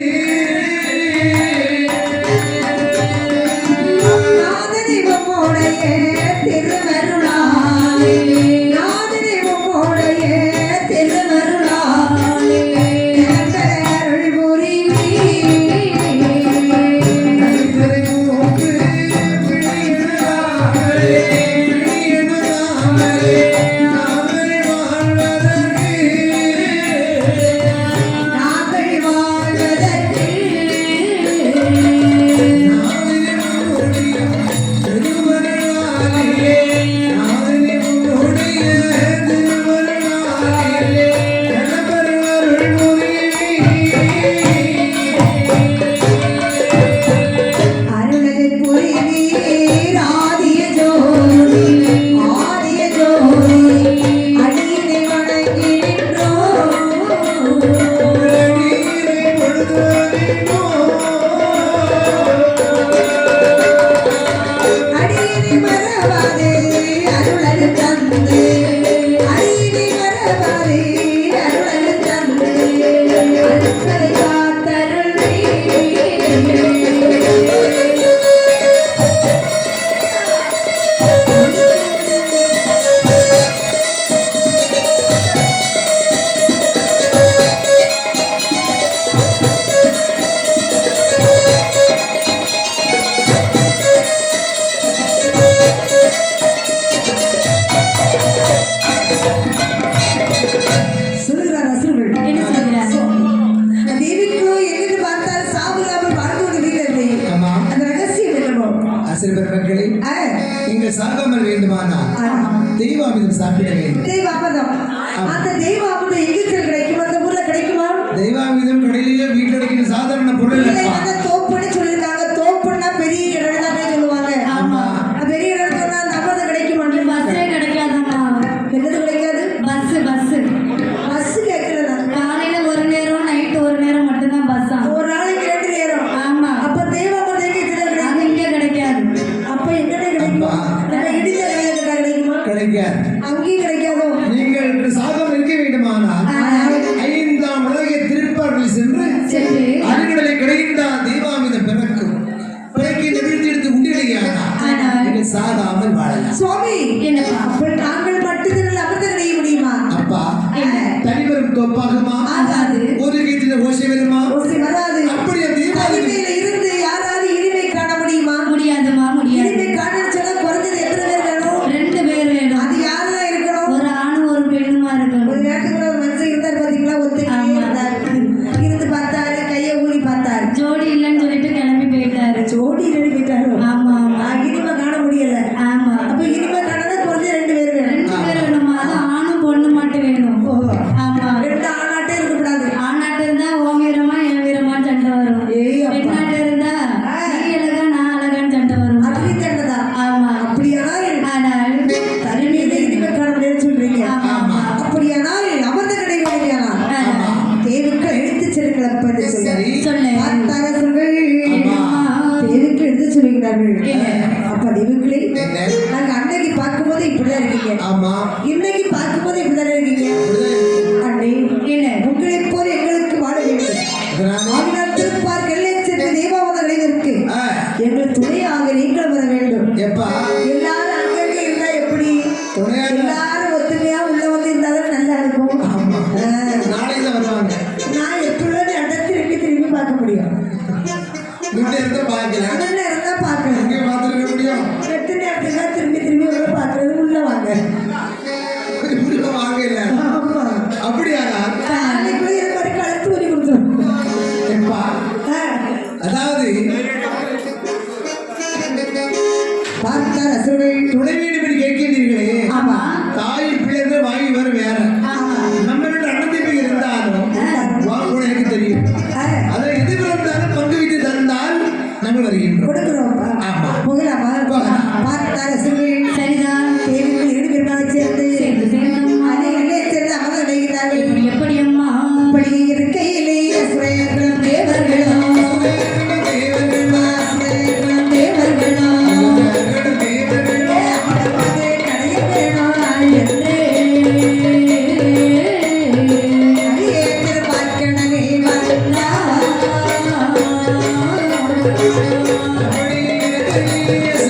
Yeah. சிறு பெருமக்களே நீங்கள் சாகாமல் வேண்டுமானால் தெய்வாமிதம் சாப்பிட வேண்டும். அந்த தெய்வ அப்பதம் எங்கு செல்கிறது? கதி கிடைக்காதோ? நீங்கள் சாபம் இருக்க வேண்டுமானால் ஐந்தாம் உலக திருப்பாடலில் சென்று அருகடலை கிடைந்தால் தெய்வாமிதம் பிறக்கும். பிறகு இந்த வீழ்த்தி எடுத்து உண்டிலையானால் நீங்கள் சாகாமல் வாழலாம். சுவாமி என்னப்பா அப்ப நாங்கள் மட்டும் அமர்த்த முடியுமா? அப்பா தனிவரும் தோப்பாகுமா? ஆகாது. 那个 அப்படிலாம் திரும்பி திரும்பி உள்ள பார்க்கறது உள்ள வாங்க. உள்ள வாங்க இல்ல. அப்படியா அன்னைக்கு ஒரு கழுத்து ஊனி கொடுத்துரும். அதாவது Thank you.